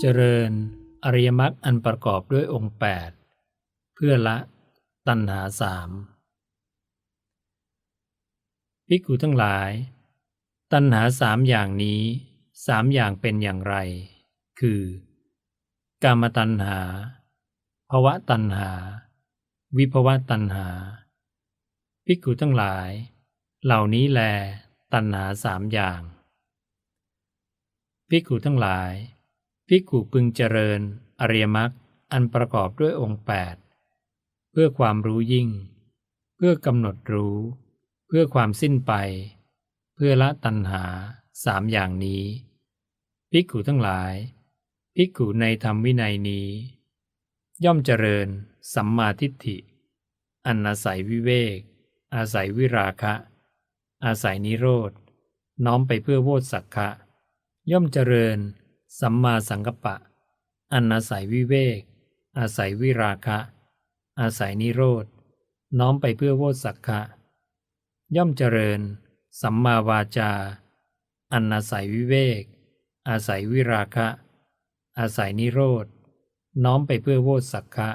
เจริญอริยมรรคอันประกอบด้วยองค์ 8 เพื่อละตัณหาสามภิกขุทั้งหลาย ตัณหาสามอย่างนี้สามอย่างเป็นอย่างไร คือ กามตัณหาภวะตัณหา วิภวะตัณหา ภิกขุทั้งหลาย เหล่านี้แลตัณหาสามอย่าง ภิกขุทั้งหลาย ภิกขุพึงเจริญ อริยมรรคอันประกอบด้วยองค์ 8 เพื่อความรู้ยิ่ง เพื่อกำหนดรู้ เพื่อความสิ้นไป เพื่อละตัณหาสามอย่างนี้ ภิกขุทั้งหลาย ภิกขุในธรรมวินัยนี้ ย่อมเจริญ สัมมาทิฏฐิ อันอาศัยวิเวก อาศัยวิราคะ อาศัยนิโรธน้อมไปเพื่อโวตสักคะย่อมเจริญ สัมมาสังกัปปะ อันอาศัยวิเวก อาศัยวิราคะ อาศัยนิโรธ น้อมไปเพื่อโวตสักคะย่อมเจริญ สัมมาวาจา อันอาศัยวิเวก อาศัยวิราคะ อาศัยนิโรธ น้อมไปเพื่อโวตสักคะ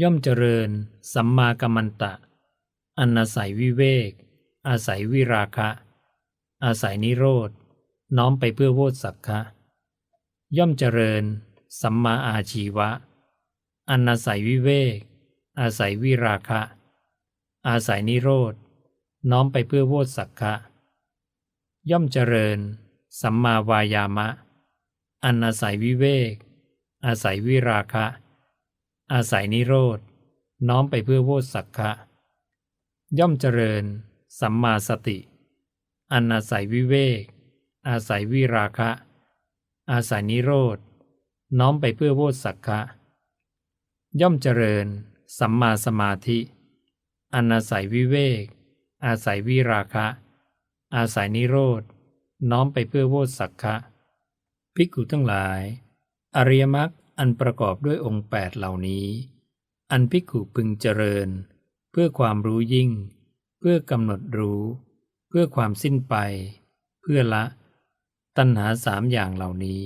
ย่อมเจริญ สัมมากัมมันตะ อันอาศัยวิเวก อาศัยวิราคะ อาศัยนิโรธ น้อมไปเพื่อโวตสักคะ ย่อมเจริญ สัมมาอาชีวะ อันอาศัยวิเวก อาศัยวิราคะ อาศัยนิโรธ น้อมไปเพื่อโวตสักคะย่อมเจริญ สัมมาวายามะ อันอาศัยวิเวก อาศัยวิราคะ อาศัยนิโรธ น้อมไปเพื่อโวตสักคะย่อมเจริญ สัมมาสติ อันอาศัยวิเวก อาศัยวิราคะ อาศัยนิโรธ น้อมไปเพื่อโวตสักคะย่อมเจริญ สัมมาสมาธิอันอาศัยวิเวก อาศัยวิราคะ อาศัยนิโรธ น้อมไปเพื่อโวตสักคะภิกขุทั้งหลาย อริยมรรคอันประกอบด้วยองค์8เหล่านี้ อันภิกขุพึงเจริญ เพื่อความรู้ยิ่ง เพื่อกำหนดรู้ เพื่อความสิ้นไป เพื่อละ ตัณหาสามอย่างเหล่านี้